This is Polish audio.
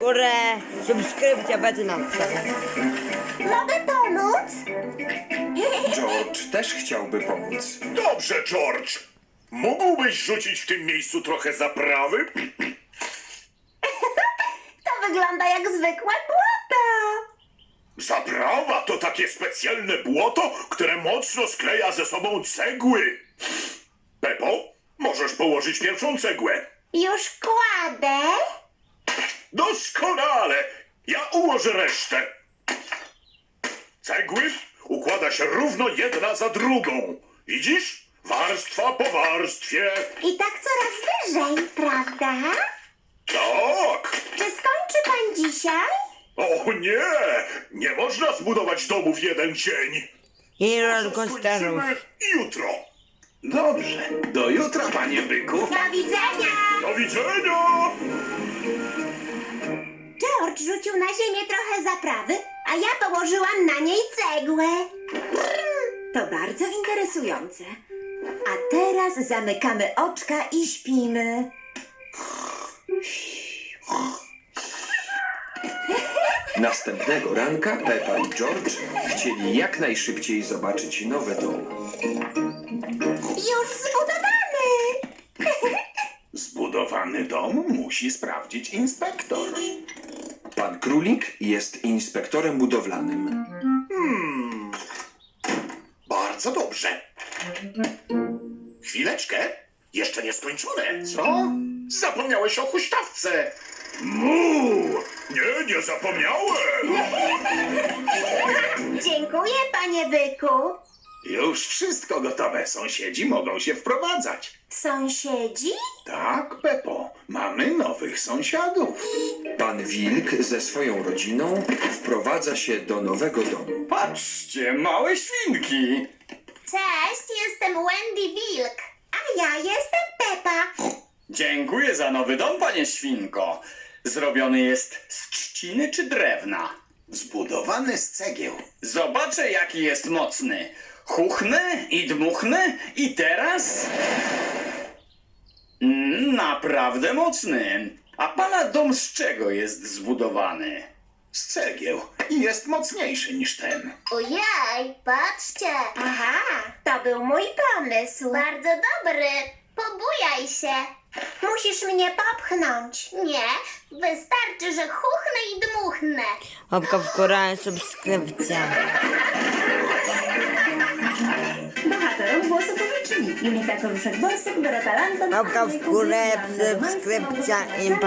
górę, subskrypcja będzie nam Mogę pomóc? George też chciałby pomóc. Dobrze, George. Mógłbyś rzucić w tym miejscu trochę zaprawy? To wygląda jak zwykłe błoto. Zaprawa to takie specjalne błoto, które mocno skleja ze sobą cegły. Pepo, możesz położyć pierwszą cegłę. Już kładę. Doskonale! Ja ułożę resztę. Cegły układa się równo jedna za drugą. Widzisz? Warstwa po warstwie. I tak coraz wyżej, prawda? Tak! Czy skończy pan dzisiaj? O nie! Nie można zbudować domu w jeden dzień. i rolką starów. Skończymy jutro. Dobrze. Do jutra, panie byku. Do widzenia! Do widzenia! Rzucił na ziemię trochę zaprawy, a ja położyłam na niej cegłę. To bardzo interesujące. A teraz zamykamy oczka i śpimy. Następnego ranka Peppa i George chcieli jak najszybciej zobaczyć nowy dom. Już zbudowany! Zbudowany dom musi sprawdzić inspektor. Pan Królik jest inspektorem budowlanym. Bardzo dobrze. Chwileczkę. Jeszcze nie skończone. Co? Zapomniałeś o huśtawce. Mu! Nie, nie zapomniałem. Dziękuję, panie byku. Już wszystko gotowe. Sąsiedzi mogą się wprowadzać. Sąsiedzi? Tak, Pepo. Mamy nowych sąsiadów. Pan Wilk ze swoją rodziną wprowadza się do nowego domu. Patrzcie, małe świnki! Cześć, jestem Wendy Wilk. A ja jestem Pepa. Dziękuję za nowy dom, panie świnko. Zrobiony jest z trzciny czy drewna? Zbudowany z cegieł. Zobaczę, jaki jest mocny. Chuchnę i dmuchnę i teraz... Mm, Naprawdę mocny. A pana dom z czego jest zbudowany? Z cegieł. I jest mocniejszy niż ten. Ojej, patrzcie. Aha, to był mój pomysł. Bardzo dobry. Pobujaj się. Musisz mnie popchnąć. Nie, wystarczy, że chuchnę i dmuchnę. Łapka w górę, subskrypcja. Bohaterom głosu powietrzyni. Julita Koruszek-Borsek, Dorota Landon, Łapka w Andrzej górę, subskrypcja i pa.